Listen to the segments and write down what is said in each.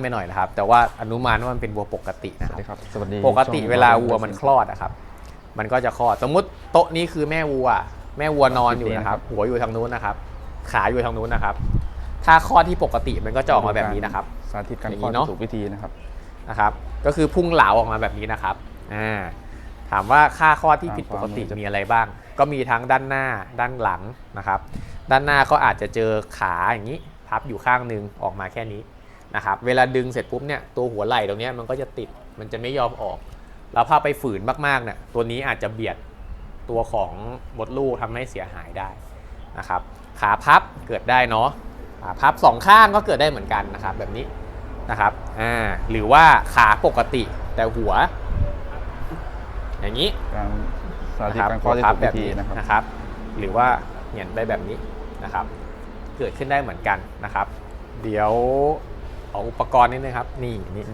ไปหน่อยนะครับ แต่ว่าอนุมานว่ามันเป็นวัวปกตินะสครับวัสดีครับ สวัสดีปกติช่องเวลาวัวมันคลอดอะครับ มันก็จะคลอด สมมุติโต๊ะนี้คือแม่วัว แม่วัวนอนอยู่นะครับ หัวอยู่ทางนู้นนะครับ ขาอยู่ทางนู้นนะครับ ถ้าคลอดที่ปกติมันก็จะออกมาแบบนี้นะครับ สาธิตการอย่างคลอนี้ดเนอะที่ถูกวิธีนะครับ นะครับ ก็คือพุ่งเหลาออกมาแบบนี้นะครับอ่าถามว่าค่าคลอดที่ผิดปกติมีอะไรบ้าง ก็มีทั้งด้านหน้า ด้านหลังนะครับ ด้านหน้าก็อาจจะเจอขาอย่างนี้ พับอยู่ข้างหนึงออกมาแค่นี้ นะครับเวลาดึงเสร็จปุ๊บเนี่ยตัวหัวไหล่ตรงเนี้ยมันก็จะติดมันจะไม่ยอมออก แล้วถ้าไปฝืนมากๆเนี่ยตัวนี้อาจจะเบียดตัวของมดลูกทำให้เสียหายได้นะครับขาพับเกิดได้เนาะขาพับสองข้างก็เกิดได้เหมือนกันนะครับแบบนี้นะครับอ่าหรือว่าขาปกติแต่หัว อย่างนี้การสาธิตนะครับการคลอดที่พัถูกแบวิบธีนี้นะครับนะครับ หรือว่าเหยียนไปแบบนี้นะครับ เกิดขึ้นได้เหมือนกันนะครับ เดี๋ยวเอาอุปกรณ์นิดนึงครับ นี่นี่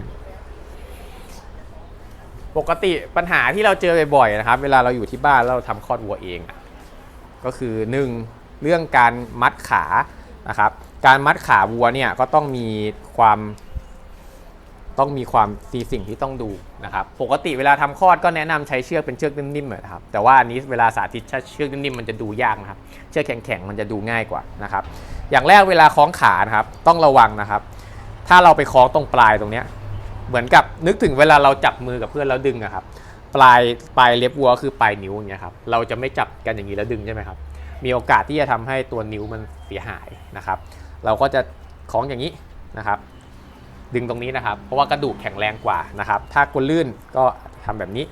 ปกติปัญหาที่เราเจอบ่อยๆนะครับ เวลาเราอยู่ที่บ้านแล้วเราทำคลอดวัวเองก็คือหนึ่งเรื่องการมัดขานะครับ การมัดขาวัวเนี่ยก็ต้องมีความต้องมีความมีสิ่งที่ต้องดูนะครับ ปกติเวลาทำคลอดก็แนะนำใช้เชือกเป็นเชือกนิ่มๆนะครับ แต่ว่าอันนี้เวลาสาธิตเชือกนิ่มๆมันจะดูยากนะครับ เชือกแข็งๆมันจะดูง่ายกว่านะครับ อย่างแรกเวลาคล้องขานะครับ ต้องระวังนะครับ ถ้าเราไปคล้องตรงปลายตรงเนี้ยเหมือนกับนึกถึงเวลาเราจับมือกับเพื่อนแล้วดึงอะครับปลายปลายเล็บวัวคือปลายนิ้วอย่างเงี้ยครับเราจะไม่จับกันอย่างนี้แล้วดึงใช่ไหมครับมีโอกาสที่จะทำให้ตัวนิ้วมันเสียหายนะครับ เราก็จะคล้องอย่างนี้นะครับ ดึงตรงนี้นะครับ เพราะว่ากระดูกแข็งแรงกว่านะครับ ถ้ากลัวลื่นก็ทำแบบนี้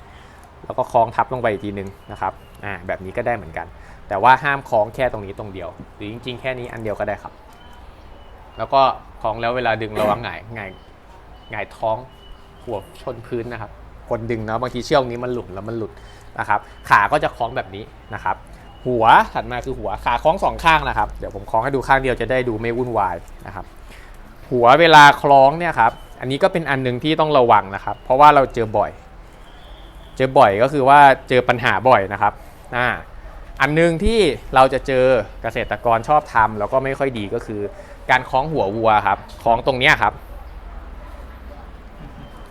แล้วก็คล้องทับลงไปอีกทีนึงนะครับอ่าแบบนี้ก็ได้เหมือนกัน แต่ว่าห้ามคล้องแค่ตรงนี้ตรงเดียว หรือจริง ๆ แค่นี้อันเดียวก็ได้ครับ แล้วก็ คล้องแล้วเวลาดึงระวังหงายหงายหงายท้องหัวชนพื้นนะครับ คนดึงนะบางทีเชือกนี้มันหลุดแล้วมันหลุดนะครับ ขาก็จะคล้องแบบนี้นะครับ หัวถัดมาคือหัวขาคล้องสองข้างนะครับ เดี๋ยวผมคล้องให้ดูข้างเดียวจะได้ดูไม่วุ่นวายนะครับ หัวเวลาคล้องเนี่ยครับ อันนี้ก็เป็นอันหนึ่งที่ต้องระวังนะครับ เพราะว่าเราเจอบ่อย เจอบ่อยก็คือว่าเจอปัญหาบ่อยนะครับอ่าอันหนึงที่เราจะเจอเกษตรกรชอบทำแล้วก็ไม่ค่อยดีก็คือ การคล้องหัววัวครับคล้องตรงเนี้ยครับ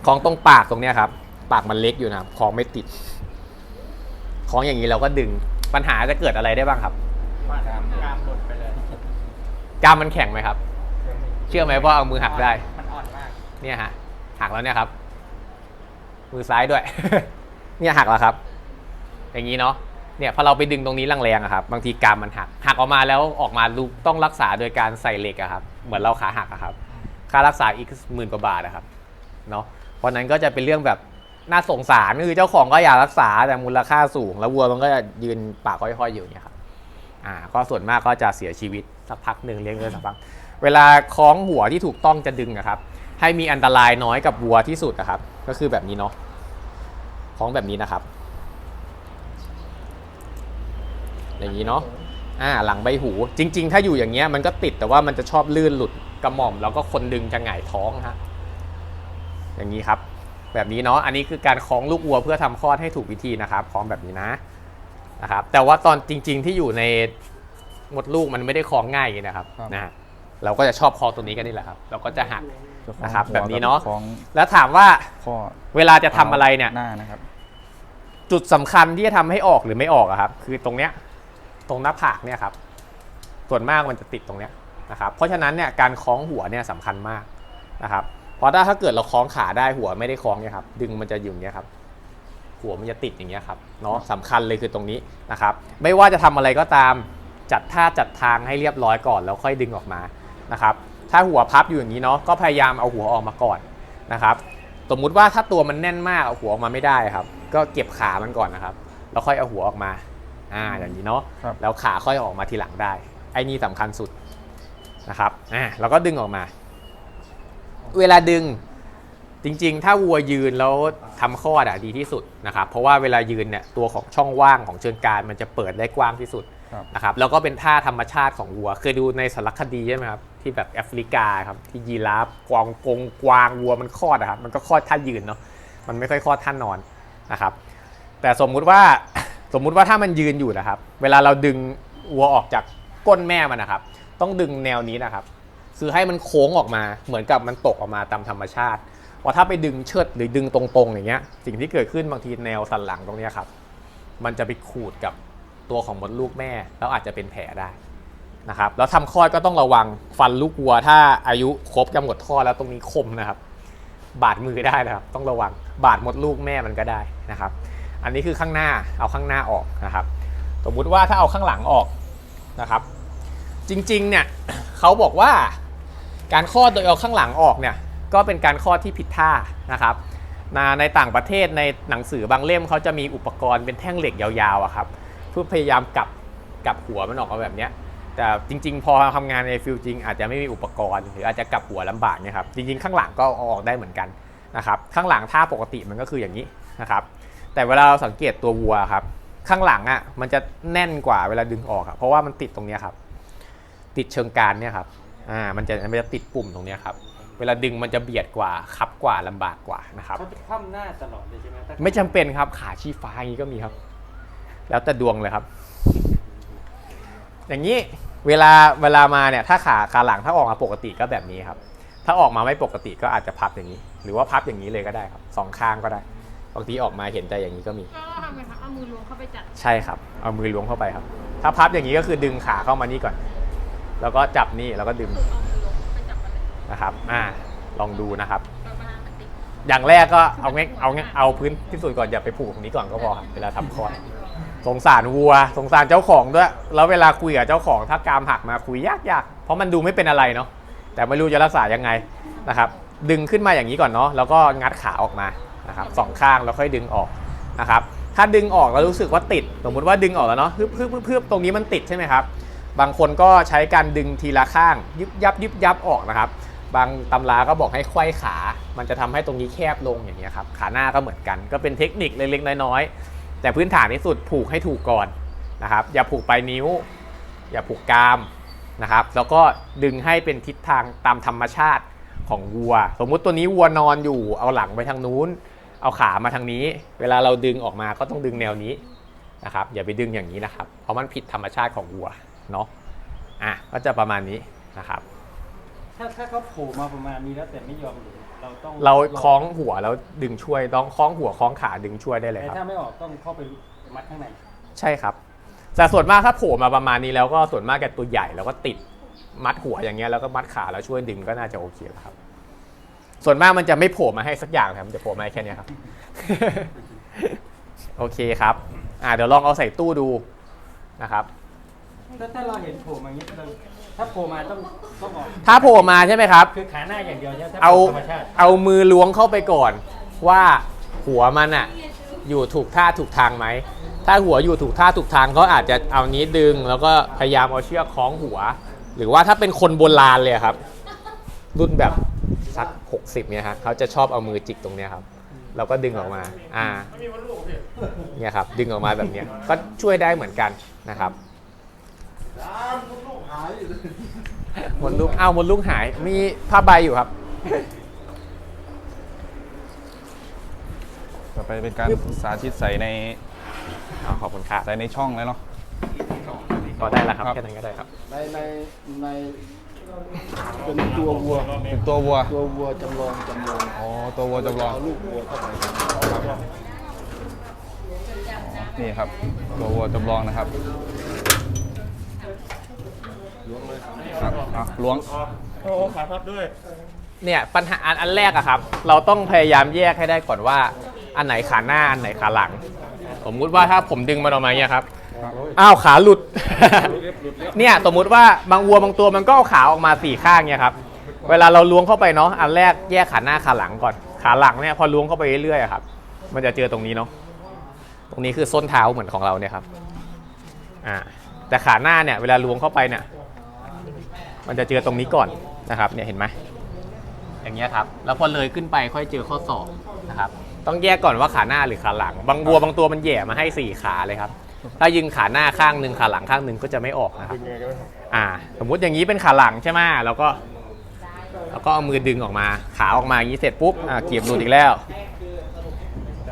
คล้องตรงปากตรงเนี้ยครับ ปากมันเล็กอยู่นะครับคล้องไม่ติดคล้องอย่างนี้เราก็ดึงปัญหาจะเกิดอะไรได้บ้างครับกล้ามหลุดไปเลยกล้ามมันแข็งไหมครับ เชื่อไหมว่าเอามือหักได้ มันอ่อนมากเนี่ยฮะหักแล้วเนี่ยครับ มือซ้ายด้วย เนี่ยหักแล้วครับ อย่างนี้เนาะ เนี่ยพอเราไปดึงตรงนี้แรงๆอะครับบางทีกรามมันหักหักออกมาแล้วออกมาลูกต้องรักษาโดยการใส่เหล็กอะครับเหมือนเราขาหักอะครับค่ารักษาอีกหมื่นกว่าบาทนะครับเนาะเพราะนั้นก็จะเป็นเรื่องแบบน่าสงสารคือเจ้าของก็อยากรักษาแต่มูลค่าสูง แล้ววัวมันก็จะยืนปากห้อยๆอยู่เนี่ยครับอ่าก็ส่วนมากก็จะเสียชีวิตสักพักหนึ่งเลี้ยงเงินสักพักเวลาคล้องหัวที่ถูกต้องจะดึงอะครับ ให้มีอันตรายน้อยกับวัวที่สุดนะครับ ก็คือแบบนี้เนาะคล้องแบบนี้นะครับ อย่างนี้เนาะอ่าหลังใบหู จริง ๆ ถ้าอยู่อย่างเงี้ยมันก็ติดแต่ว่ามันจะชอบลื่นหลุดกระหม่อม แล้วก็คนดึงจะหงายท้องฮะอย่างนี้ครับ แบบนี้เนาะอันนี้คือการคล้องลูกวัวเพื่อทำคลอดให้ถูกวิธีนะครับคล้องแบบนี้นะนะครับ แต่ว่าตอนจริง ๆ ที่อยู่ในมดลูกมันไม่ได้คล้องง่ายอย่างนี้นะครับครับนะฮะเราก็จะชอบคล้องตัวนี้กันนี่แหละครับ เราก็จะหักจะคล้องนะครับหัวแบบนี้เนอะคล้องแล้วถามว่าข้อเวลาจะทำอะไรเนี่ยหน้านะครับจุดสำคัญที่จะทำให้ออกหรือไม่ออกอะครับ คือตรงเนี้ย ตรงหน้าผากเนี่ยครับส่วนมากมันจะติดตรงเนี้ยนะครับเพราะฉะนั้นเนี่ยการคล้องหัวเนี่ยสำคัญมากนะครับเพราะถ้าถ้าเกิดเราคล้องขาได้หัวไม่ได้คล้องเนี่ยครับดึงมันจะอยู่อย่างเงี้ยครับหัวมันจะติดอย่างเงี้ยครับเนาะสำคัญเลยคือตรงนี้นะครับไม่ว่าจะทำอะไรก็ตามจัดท่าจัดทางให้เรียบร้อยก่อนแล้วค่อยดึงออกมานะครับถ้าหัวพับอยู่อย่างนี้เนาะก็พยายามเอาหัวออกมาก่อนนะครับสมมุติว่าถ้าตัวมันแน่นมากเอาหัวออกมาไม่ได้ครับ ก็เก็บขามันก่อนนะครับ แล้วค่อยเอาหัวออกมา อ่าอย่างนี้เนาะครับ แล้วขาค่อยออกมาทีหลังได้ ไอ้นี่สำคัญสุดนะครับอ่าแล้วก็ดึงออกมา เวลาดึงจริงๆ ถ้าวัวยืนแล้วทำคลอดอะดีที่สุดนะครับ เพราะว่าเวลายืนเนี่ยตัวของช่องว่างของเชิงกรานมันจะเปิดได้กว้างที่สุด ครับ นะครับแล้วก็เป็นท่าธรรมชาติของวัว เคยดูในสารคดีใช่ไหมครับ ที่แบบแอฟริกาครับที่ยีราฟกวางกงกวางวัวมันคลอดอะครับมันก็คลอดท่ายืนเนาะมันไม่ค่อยคลอดท่านอนนะครับ แต่สมมุติว่า สมมุติว่าถ้ามันยืนอยู่นะครับ เวลาเราดึงวัวออกจากก้นแม่มันนะครับ ต้องดึงแนวนี้นะครับ คือให้มันโค้งออกมา เหมือนกับมันตกออกมาตามธรรมชาติเพราะถ้าไปดึงเชิดหรือดึงตรงๆอย่างเงี้ย สิ่งที่เกิดขึ้นบางทีแนวสันหลังตรงนี้ครับ มันจะไปขูดกับตัวของมดลูกแม่ แล้วอาจจะเป็นแผลได้นะครับ แล้วทำคลอดก็ต้องระวังฟันลูกวัว ถ้าอายุครบกำหนดคลอดแล้วตรงนี้คมนะครับ บาดมือได้นะครับ ต้องระวังบาดมดลูกแม่มันก็ได้นะครับ อันนี้คือข้างหน้าเอาข้างหน้าออกนะครับ สมมุติว่าถ้าเอาข้างหลังออกนะครับ จริงๆเนี่ยเขาบอกว่าการคลอดโดยเอาข้างหลังออกเนี่ยก็เป็นการคลอดที่ผิดท่านะครับในต่างประเทศในหนังสือบางเล่มเขาจะมีอุปกรณ์เป็นแท่งเหล็กยาวๆอะครับเพื่อพยายามกลับกลับหัวมันออกมาแบบเนี้ยแต่จริง ๆ พอทำงานในฟิลจริง อาจจะไม่มีอุปกรณ์หรืออาจจะกลับหัวลำบากเนี่ยครับจริงๆ ข้างหลังก็เอาออกได้เหมือนกันนะครับข้างหลังท่าปกติมันก็คืออย่างนี้นะครับ แต่เวลาเราสังเกตตัววัวครับ ข้างหลังอะมันจะแน่นกว่าเวลาดึงออกอะเพราะว่ามันติดตรงเนี้ยครับ ติดเชิงกรานเนี่ยครับอ่ามันจะมันจะติดปุ่มตรงเนี้ยครับเวลาดึงมันจะเบียดกว่าคับกว่าลำบากกว่านะครับเขาจะคว่ำหน้าตลอดเลยใช่ไหมถ้าไม่จำเป็นครับขาชี้ฟ้าอย่างนี้ก็มีครับ แล้วแต่ดวงเลยครับ อย่างนี้เวลาเวลามาเนี่ยถ้าขาขาหลังถ้าออกมาปกติก็แบบนี้ครับ ถ้าออกมาไม่ปกติก็อาจจะพับอย่างนี้ หรือว่าพับอย่างนี้เลยก็ได้ครับสองข้างก็ได้ บางทีออกมาเห็นใจอย่างนี้ก็มี ก็ทำไงคะเอามือล้วงเข้าไปจับใช่ครับ เอามือล้วงเข้าไปครับ ถ้าพับอย่างนี้ก็คือดึงขาเข้ามานี่ก่อน แล้วก็จับนี่แล้วก็ดึงฝึกเอามือล้วงเข้าไปจับมันเลยนะครับ อ่า ลองดูนะครับ ประมาณมันติดอย่างแรกก็เอาง่ายเอาง่ายเอาพื้นที่สุดก่อนอย่าไปผูกตรงนี้ก่อนก็พอครับเวลาทำคลอดสงสารวัว สงสารเจ้าของด้วย แล้วเวลาคุยกับเจ้าของถ้ากรามหักมาคุยยากยากเพราะมันดูไม่เป็นอะไรเนาะแต่ไม่รู้จะรักษายังไงนะครับ ดึงขึ้นมาอย่างนี้ก่อนเนาะแล้วก็งัดขาออกมา นะครับสองข้างแล้วค่อยดึงออกนะครับถ้าดึงออกแล้วรู้สึกว่าติด สมมุติว่าดึงออกแล้วเนาะเพึบพึบพึบพึบตรงนี้มันติดใช่ไหมครับ บางคนก็ใช้การดึงทีละข้างยึบยับยึบยับออกนะครับ บางตำราก็บอกให้ไขว้ขา มันจะทำให้ตรงนี้แคบลงอย่างนี้ครับขาหน้าก็เหมือนกัน ก็เป็นเทคนิคเล็กๆน้อยๆแต่พื้นฐานที่สุดผูกให้ถูกก่อนนะครับ อย่าผูกปลายนิ้ว อย่าผูกกรามนะครับ แล้วก็ดึงให้เป็นทิศทางตามธรรมชาติของวัว สมมุติตัวนี้วัวนอนอยู่เอาหลังไปทางนู้น เอาขามาทางนี้ เวลาเราดึงออกมาก็ต้องดึงแนวนี้นะครับ อย่าไปดึงอย่างนี้นะครับ เพราะมันผิดธรรมชาติของวัวเนาะ อะ ก็จะประมาณนี้นะครับ ถ้าถ้าเขาโผล่มาประมาณนี้แล้วแต่ไม่ยอมหรือเราต้องเราคล้องหัวแล้วดึงช่วยต้องคล้องหัวคล้องขาดึงช่วยได้เลยแต่ครับ ถ้าไม่ออกต้องเข้าไปมัดข้างใน ใช่ครับ แต่ส่วนมากถ้าโผล่มาประมาณนี้แล้วก็ส่วนมากแกตัวใหญ่แล้วก็ติดมัดหัวอย่างเงี้ยแล้วก็มัดขาแล้วช่วยดึงก็น่าจะโอเคแล้วครับ ส่วนมากมันจะไม่โผล่มาให้สักอย่างครับมันจะโผล่มาให้แค่เนี้ยครับ โอเคครับ อ่าเดี๋ยวลองเอาใส่ตู้ดูนะครับ ถ้าถ้าเราเห็นโผล่มาอย่างนี้เราถ้าโผล่มาต้องต้องออกถ้าโผล่มาใช่ไหมครับ คือขาหน้าอย่างเดียวใช่ไหมถ้าเอาธรรมชาติเอามือล้วงเข้าไปก่อนว่าหัวมันอะอยู่ถูกท่าถูกทางไหม ถ้าหัวอยู่ถูกท่าถูกทางก็อาจจะเอานี้ดึง แล้วก็พยายามเอาเชือกคล้องหัว หรือว่าถ้าเป็นคนโบราณเลยครับ รุ่นแบบ สัก 60เนี่ยฮะเขาจะชอบเอามือจิกตรงเนี้ยครับ เราก็ดึงออกมา อ่าเนี่ยครับ ดึงออกมาแบบเนี้ยก็ช่วยได้เหมือนกันนะครับมดลูกอ้าวมดลูกหาย มีผ้าใบอยู่ครับ ต่อไปเป็นการสาธิตใส่ในอ๋อขอบคุณครับใส่ในช่องเลยเนาะก็ได้แล้วครับครับแค่นั้นก็ได้ครับ ในในใน เป็นตัววัว เป็นตัววัว ตัววัวจำลองจำลองอ๋อ ตัววัวจำลอง เอาลูกวัวเข้าไปนี่ครับ ตัววัวจำลองนะครับครับอะล้วง โอ้ขาพับด้วย เนี่ยปัญหาอันอันแรกอะครับ เราต้องพยายามแยกให้ได้ก่อนว่า อันไหนขาหน้าอันไหนขาหลัง สมมุติว่าถ้าผมดึงมันออกมาเนี่ยครับ อ้าวขาหลุด เนี่ยสมมุติว่าบางวัวบางตัวมันก็เอาขาออกมาสี่ข้างเนี่ยครับ เวลาเราล้วงเข้าไปเนาะอันแรกแยกขาหน้าขาหลังก่อน ขาหลังเนี่ยพอล้วงเข้าไปเรื่อยๆอะครับ มันจะเจอตรงนี้เนาะ ตรงนี้คือส้นเท้าเหมือนของเราเนี่ยครับ อ่า แต่ขาหน้าเนี่ยเวลาล้วงเข้าไปเนี่ย มันจะเจอตรงนี้ก่อนนะครับ เนี่ยเห็นไหมอย่างเงี้ยครับ แล้วพอเลยขึ้นไปค่อยเจอข้อศอกนะครับ ต้องแยกก่อนว่าขาหน้าหรือขาหลัง บางวัวบางตัวมันแหย่มาให้สี่ขาเลยครับ ถ้ายิงขาหน้าข้างหนึ่งขาหลังข้างหนึ่งก็จะไม่ออกนะครับอ่า สมมุติอย่างนี้เป็นขาหลังใช่ไหมเราก็เราก็เอามือดึงออกมา ขาออกมาอย่างนี้เสร็จปุ๊บอ่าเกียบหลุดอีกแล้ว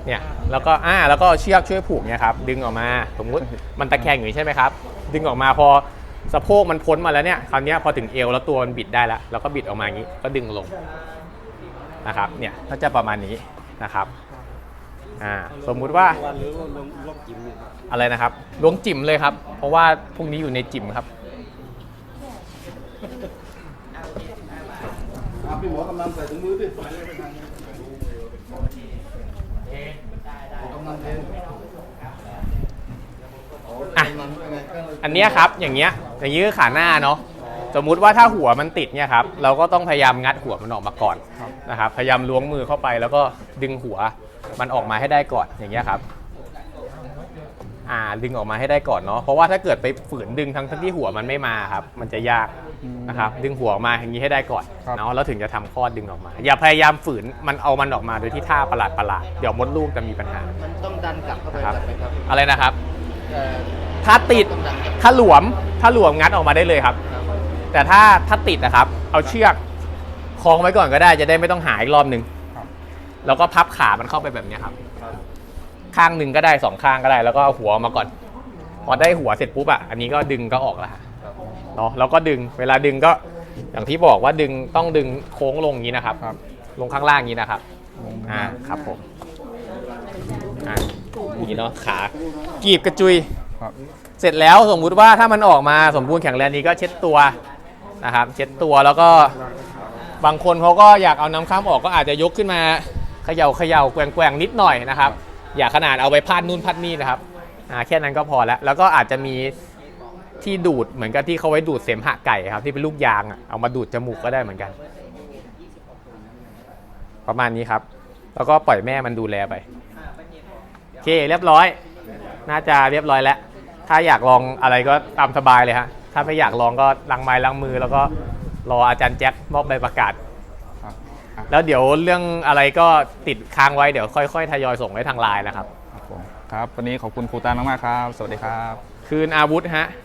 เนี่ย แล้วก็อ่าแล้วก็เชือกช่วยผูกเนี่ยครับ ดึงออกมา สมมุติมันตะแคงอยู่ใช่ไหมครับ ดึงออกมาพอสะโพกมันพ้นมาแล้วเนี่ย คราวนี้พอถึงเอวแล้วตัวมันบิดได้แล้วเราก็บิดออกมาอย่างนี้ ก็ดึงลงนะครับ เนี่ย ก็จะประมาณนี้นะครับ อ่าสมมุติว่าวันหรือว่าลงลงจิ้มเนี่ยอะไรนะครับล้วงจิ๋มเลยครับ เพราะว่าพรุ่งนี้อยู่ในจิ๋มครับอะพี่หมอกำลังใส่ถุงมือดิกำลังเทนอะ กำลังด้วยไงก็เลยอันเนี้ยครับ อย่างเงี้ย อย่างนี้คือขาหน้าเนาะ สมมุติว่าถ้าหัวมันติดเนี่ยครับ เราก็ต้องพยายามงัดหัวมันออกมาก่อนนะครับ พยายามล้วงมือเข้าไปแล้วก็ดึงหัว มันออกมาให้ได้ก่อนอย่างเงี้ยครับอ่าดึงออกมาให้ได้ก่อนเนาะเพราะว่าถ้าเกิดไปฝืนดึงทั้งที่หัวมันไม่มาครับ มันจะยากนะครับดึงหัวออกมาอย่างนี้ให้ได้ก่อนครับเนาะแล้วถึงจะทำคลอดดึงออกมา อย่าพยายามฝืนมันเอามันออกมาโดยที่ท่าประหลาดประหลาดๆเดี๋ยวมดลูกจะมีปัญหามันต้องดันกลับเข้าไปนะครับจัดไหมครับอะไรนะครับเอ่อถ้าติดต้องดันกลับถ้าหลวมถ้าหลวมงัดออกมาได้เลยครับครับ แต่ถ้าถ้าติดนะครับ เอาเชือกคล้องไว้ก่อนก็ได้จะได้ไม่ต้องหาอีกรอบหนึ่งครับ แล้วก็พับขามันเข้าไปแบบเนี้ยครับ ข้างหนึ่งก็ได้สองข้างก็ได้ แล้วก็เอาหัวออกมาก่อน พอได้หัวเสร็จปุ๊บอะ อันนี้ก็ดึงก็ออกแล้วฮะเนาะแล้วก็ดึง เวลาดึงก็อย่างที่บอกว่าดึงต้องดึงโค้งลงอย่างนี้นะครับครับลงข้างล่างอย่างนี้นะครับ อ่า ครับผม อ่าอย่างนี้เนาะ ขา กีบกระจุย ครับ เสร็จแล้วสมมุติว่าถ้ามันออกมาสมบูรณ์แข็งแรงดีก็เช็ดตัวนะครับ เช็ดตัวแล้วก็บางคนเขาก็อยากเอาน้ำข้ามออกก็อาจจะยกขึ้นมา เขย่าเขย่าแกว่งแกว่งนิดหน่อยนะครับ อย่าขนาดเอาไปพาดนู่นพาดนี่นะครับอ่าแค่นั้นก็พอแล้ว แล้วก็อาจจะมีที่ดูดเหมือนกับที่เขาไว้ดูดเสมหะไก่ครับที่เป็นลูกยางอะเอามาดูดจมูกก็ได้เหมือนกัน ประมาณนี้ครับ แล้วก็ปล่อยแม่มันดูแลไปโอเคเรียบร้อย น่าจะเรียบร้อยแล้ว ถ้าอยากลองอะไรก็ตามสบายเลยฮะถ้าไม่อยากลองก็ล้างไม้ล้างมือ แล้วก็รออาจารย์แจ็คมอบใบประกาศ แล้วเดี๋ยวเรื่องอะไรก็ติดค้างไว้เดี๋ยวค่อยๆทยอยส่งให้ทางไลน์นะครับครับผมครับวันนี้ขอบคุณครูตานมากๆครับ สวัสดีครับ คืนอาวุธฮะค